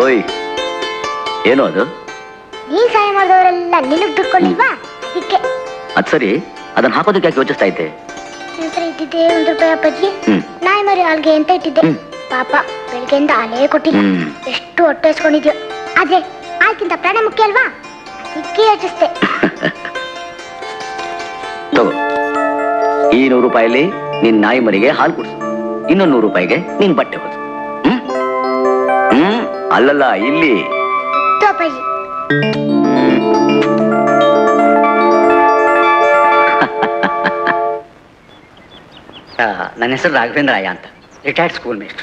ಓಯ್ ಏನು ಅದು? ನೀ ಸಹಾಯ ಮಾಡಿದವರೆಲ್ಲ ನಿನಗ್ ದುಡ್ಕೊಂಡಿಲ್ವಾ ಅದಕ್ಕೆ. ಅದ್ ಸರಿ ಅದನ್ನ ಹಾಕೋದಕ್ಕೆ ಯಾಕೆ ಯೋಚಿಸ್ತಾ ಇದ್ದೆ? ನಂತರ ಇದ್ದಿದ್ದೆ ಒಂದು ರೂಪಾಯಿ ಅಪ್ಪಾಜಿ ಹ್ಮ್. ನಾಯಿ ಮರಿ ಹಾಲ್ಗೆ ಅಂತ ಇಟ್ಟಿದ್ದೆ. ಹ್ಮ್. ಪಾಪ ಬೆಳಗ್ಗೆಯಿಂದ ಹಾಲೇ ಕೊಟ್ಟಿಲ್ಲ. ಹ್ಮ್. ಎಷ್ಟು ಹೊಟ್ಟೆ ಇಸ್ಕೊಂಡಿದ್ಯೋ ಆದ್ರೆ ಆಯ್ತಿಂತ ಪ್ರಾಣ ಮುಖ್ಯ ಅಲ್ವಾ? ಅದಕ್ಕೆ ಯೋಚಿಸ್ತೆ ತಗೋ ಈ ನೂರು ರೂಪಾಯಿಲಿ ನಿನ್ ನಾಯಿ ಮರಿಗೆ ಹಾಲು ಕುಡಿಸು. ಇನ್ನೊಂದು ನೂರು ರೂಪಾಯಿಗೆ ನಿನ್ ಬಟ್ಟೆ ಕೊಡು ಹ್ಮ್? ಹ್ಮ್? ಅಲ್ಲಲ್ಲ ಇಲ್ಲಿ ಗೊತ್ತು ಅಪ್ಪಾಜಿ ನನ್ನ ಹೆಸರು ರಾಘವೇಂದ್ರ ಅಯ್ಯ ಅಂತ ರಿಟೈರ್ಡ್ ಸ್ಕೂಲ್ ಮೇಸ್ಟ್ರು